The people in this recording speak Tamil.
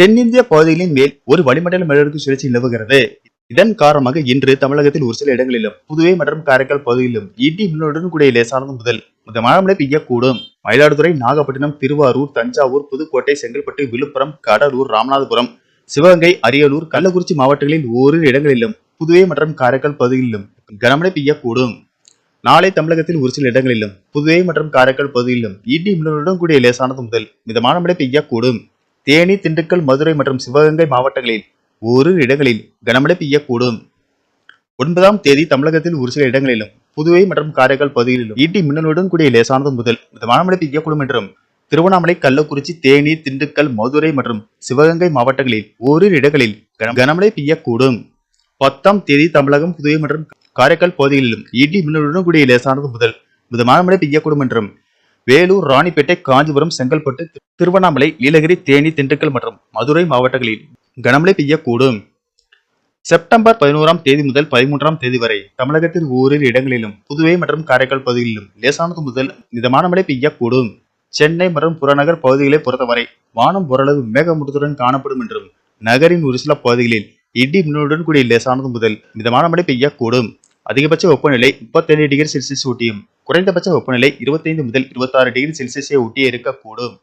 தென்னிந்திய பகுதிகளின் மேல் ஒரு வளிமண்டல மேலடுக்கு சுழற்சி நிலவுகிறது. இதன் காரணமாக இன்று தமிழகத்தில் ஒரு சில இடங்களிலும் புதுவை மற்றும் காரைக்கால் பகுதியிலும் இடி மின்னலுடன் கூடிய லேசானது முதல் மிதமான மழை பெய்யக்கூடும். மயிலாடுதுறை நாகப்பட்டினம் திருவாரூர் தஞ்சாவூர் புதுக்கோட்டை செங்கல்பட்டு விழுப்புரம் கடலூர் ராமநாதபுரம் சிவகங்கை அரியலூர் கள்ளக்குறிச்சி மாவட்டங்களில் ஓரிரு இடங்களிலும் புதுவை மற்றும் காரைக்கால் பகுதிகளிலும் கனமழை பெய்யக்கூடும். நாளை தமிழகத்தில் ஒரு சில இடங்களிலும் புதுவை மற்றும் காரைக்கால் பகுதியிலும் இடி மின்னலுடன் கூடிய லேசானது முதல் மிதமான மழை பெய்யக்கூடும். தேனி திண்டுக்கல் மதுரை மற்றும் சிவகங்கை மாவட்டங்களில் ஓரிரு இடங்களில் கனமழை பெய்யக்கூடும். ஒன்பதாம் தேதி தமிழகத்தில் ஒரு சில இடங்களிலும் புதுவை மற்றும் காரைக்கால் பகுதிகளிலும் ஈட்டி மின்னலுடன் கூடிய லேசானது முதல் மிதமான மழை பெய்யக்கூடும் என்றும் திருவண்ணாமலை கள்ளக்குறிச்சி தேனி திண்டுக்கல் மதுரை மற்றும் சிவகங்கை மாவட்டங்களில் ஓரிரு இடங்களில் கன- கனமழை பெய்யக்கூடும். பத்தாம் தேதி தமிழகம் புதுவை மற்றும் காரைக்கால் பகுதிகளிலும் இடி மின்னலுடன் கூடிய லேசானது முதல் மிதமான மழை பெய்யக்கூடும் என்றும் வேலூர் ராணிப்பேட்டை காஞ்சிபுரம் செங்கல்பட்டு திருவண்ணாமலை நீலகிரி தேனி திண்டுக்கல் மற்றும் மதுரை மாவட்டங்களில் கனமழை பெய்யக்கூடும். செப்டம்பர் பதினோராம் தேதி முதல் பதிமூன்றாம் தேதி வரை தமிழகத்தின் ஓரிரு இடங்களிலும் புதுவை மற்றும் காரைக்கால் பகுதிகளிலும் லேசானது முதல் மிதமான மழை பெய்யக்கூடும். சென்னை மற்றும் புறநகர் பகுதிகளை பொறுத்தவரை வானம் ஓரளவு மேகமூட்டத்துடன் காணப்படும் என்றும் நகரின் ஒரு சில பகுதிகளில் இடி மின்னலுடன் கூடிய லேசானது முதல் மிதமான மழை பெய்யக்கூடும். அதிகபட்ச வெப்பநிலை 37 டிகிரி செல்சியஸ் ஊட்டியும் குறைந்தபட்ச வெப்பநிலை 25 முதல் 26 டிகிரி செல்சியஸை ஒட்டியே இருக்கக்கூடும்.